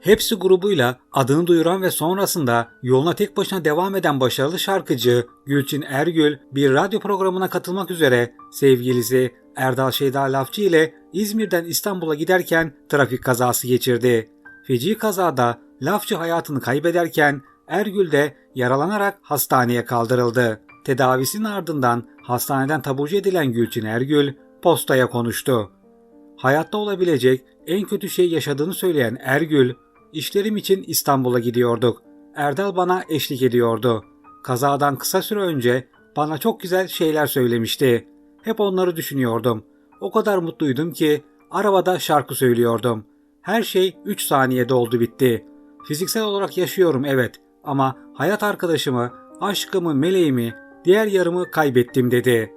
Hepsi grubuyla adını duyuran ve sonrasında yoluna tek başına devam eden başarılı şarkıcı Gülçin Ergül bir radyo programına katılmak üzere sevgilisi Erdal Şeyda Lafçı ile İzmir'den İstanbul'a giderken trafik kazası geçirdi. Feci kazada Lafçı hayatını kaybederken Ergül de yaralanarak hastaneye kaldırıldı. Tedavisinin ardından hastaneden taburcu edilen Gülçin Ergül postaya konuştu. Hayatta olabilecek en kötü şey yaşadığını söyleyen Ergül, işlerim için İstanbul'a gidiyorduk. Erdal bana eşlik ediyordu. Kazadan kısa süre önce bana çok güzel şeyler söylemişti. Hep onları düşünüyordum. O kadar mutluydum ki arabada şarkı söylüyordum. Her şey 3 saniyede oldu bitti. Fiziksel olarak yaşıyorum evet ama hayat arkadaşımı, aşkımı, meleğimi, diğer yarımı kaybettim dedi.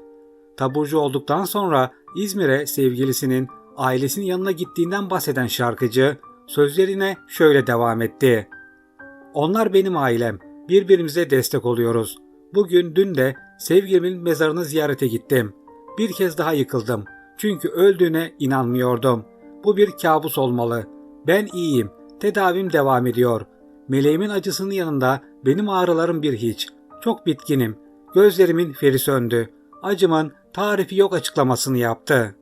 Taburcu olduktan sonra İzmir'e sevgilisinin ailesinin yanına gittiğinden bahseden şarkıcı sözlerine şöyle devam etti. Onlar benim ailem. Birbirimize destek oluyoruz. Bugün dün de sevgilimin mezarını ziyarete gittim. Bir kez daha yıkıldım. Çünkü öldüğüne inanmıyordum. Bu bir kabus olmalı. Ben iyiyim. Tedavim devam ediyor. Meleğimin acısının yanında benim ağrılarım bir hiç. Çok bitkinim. Gözlerimin feri söndü. Acımın tarifi yok açıklamasını yaptı.